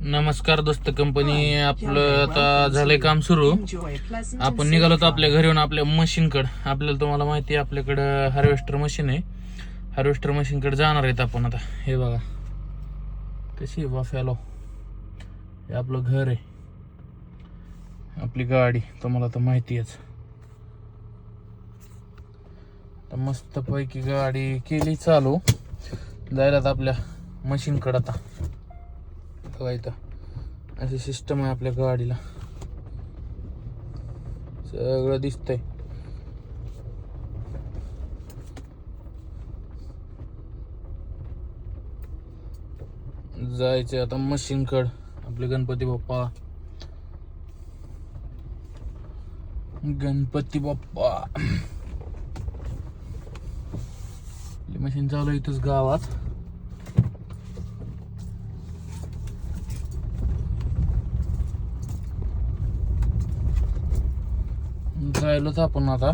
नमस्कार दोस्त कंपनी आपलं आता झालंय काम सुरू. आपण निघालो तर आपल्या घरी येऊन आपल्या मशीनकडं. आपल्याला तुम्हाला माहिती आहे आपल्याकडं हार्वेस्टर मशीन आहे. हार्वेस्टर मशीनकडे जाणार आहेत आपण आता. हे बघा. कशी वाफ्यालो हे आपलं घर आहे. आपली गाडी तुम्हाला तर माहिती आहेच. तर मस्तपैकी गाडी केली चालू. जायला आपल्या मशीनकडं आता. बघा इथं. अशी सिस्टम आहे आपल्या गाडीला. सगळं दिसतंय. जायचे आता मशीनकड आपले गणपती बाप्पा. गणपती बाप्पा. मशीन चालू इथंच गावात. जायलोच आपण आता.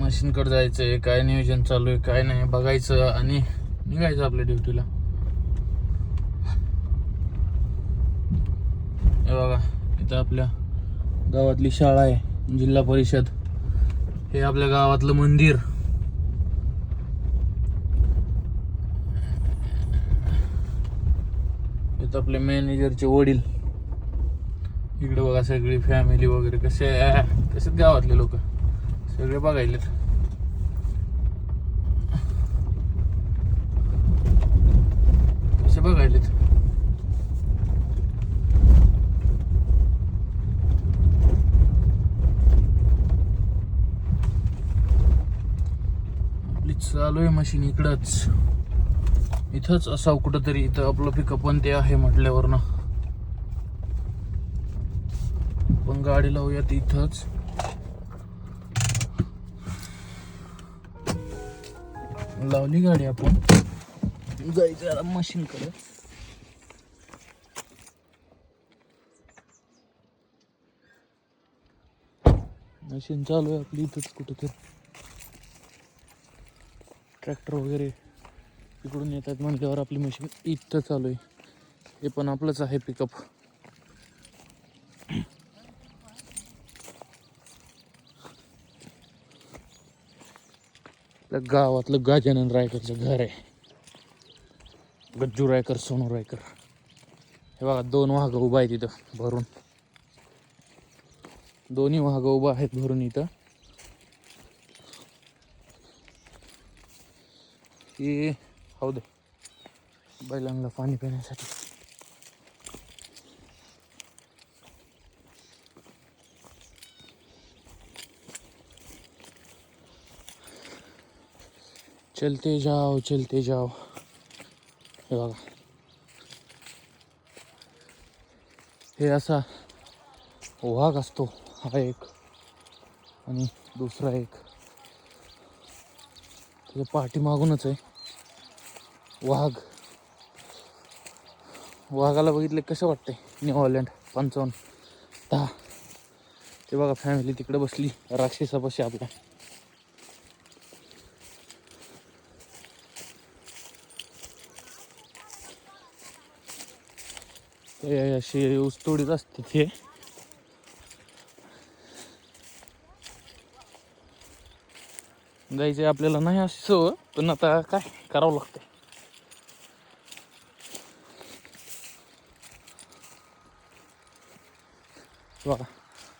मशीनकडे आहे काय नियोजन चालू आहे काय नाही बघायचं आणि निघायचं आपल्या ड्युटीला. हे बघा इथं आपल्या गावातली शाळा आहे जिल्हा परिषद. हे आपल्या गावातलं मंदिर. आहेत आपले मॅनेजरचे वडील. इकडे बघा सगळी फॅमिली वगैरे कसे तसेच गावातले लोक. सगळे बघायलेत. कसे बघायलेत. आपली चालू आहे मशीन इकडंच. इथंच असावं कुठंतरी इथं आपलं पिकअप पण ते आहे म्हटल्यावर ना पण गाडी लावूयात इथंच. लावली गाडी आपण. जायचं आता मशीन कडे. मशीन चालू आहे आपली इथंच कुठं तरी ट्रॅक्टर वगैरे. इकडून येतात म्हटल्यावर आपली मशीन इथं चालू आहे. हे पण आपलंच आहे पिकअप गावातलं गजानन रायकरचं घर आहे. गज्जू रायकर सोनू रायकर. हे बघा दोन वाघ उभा आहेत इथं भरून. दोन्ही वाघ उभा आहेत भरून इथं. की हो दे. बैलांना पाणी पिण्यासाठी. चलते जाओ चलते जाओ हे बघा. हे असा वाघ असतो. हा एक आणि दुसरा एक. त्याच्या पाठीमागूनच आहे. वाघ. वाघाला बघितले कसं वाटतंय न्यू हॉलँड पंचावन्न. दहा. ते बघा फॅमिली तिकडे बसली. राक्षसापाशी आपल्या. ते अशी ऊसतोडीच असते ते. जायचे आपल्याला नाही असं पण आता काय करावं लागतं बघा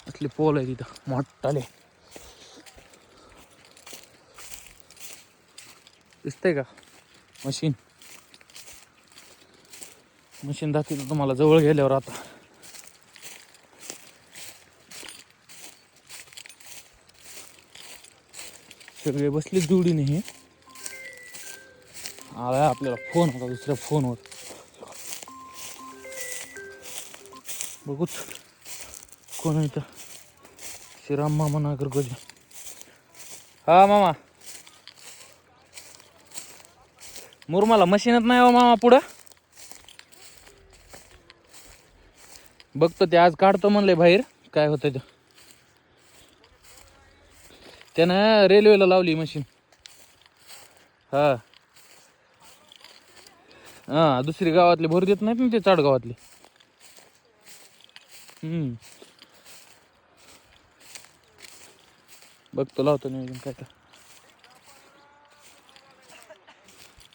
असले पोल आहे तिथं मोठाले. दिसतंय का? मशीन. मशीन दाखवतो तुम्हाला जवळ गेल्यावर आता. सगळे बसले जुडी नाही आला आपल्याला फोन होता दुसऱ्या फोनवर. बघूच. कोण आहे इथं श्रीराम मामा नागर गोजे हा मामा मुरमाला मशीनच नाही हो मामा पुढं बघतो ते आज काढतो म्हणले बाहेर काय होतं ते त्यानं रेल्वेला लावली मशीन हा हा दुसरी गावातले भरू देत नाहीत ना ते चाड गावातले बघतो लावतो नियोजन काय तर.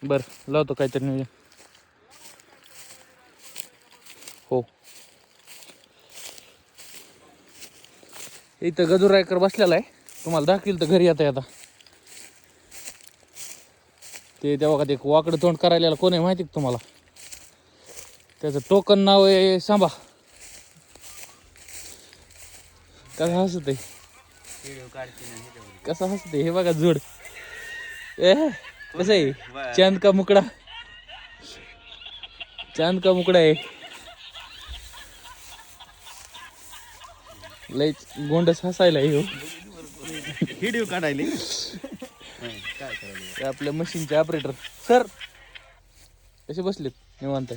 बर लावतो काहीतरी नियोजन. हो. इथं गजू रायकर बसलेला आहे. तुम्हाला दाखवील तर घरी येता येता. ते तेव्हा का ते वाकडं तोंड करायला कोण आहे माहिती तुम्हाला? त्याचं टोकन नाव आहे सांबा काय हसत आहे. कसं हसत? हे बघा जोड. ए कसं आहे? चांद का मुकडा? चांद का मुकडा आहे? लयच गोंडस हसायला आहे ह्यो. व्हिडिओ काढायले आपल्या मशीनचे ऑपरेटर सर कसे बसलेत निवांत?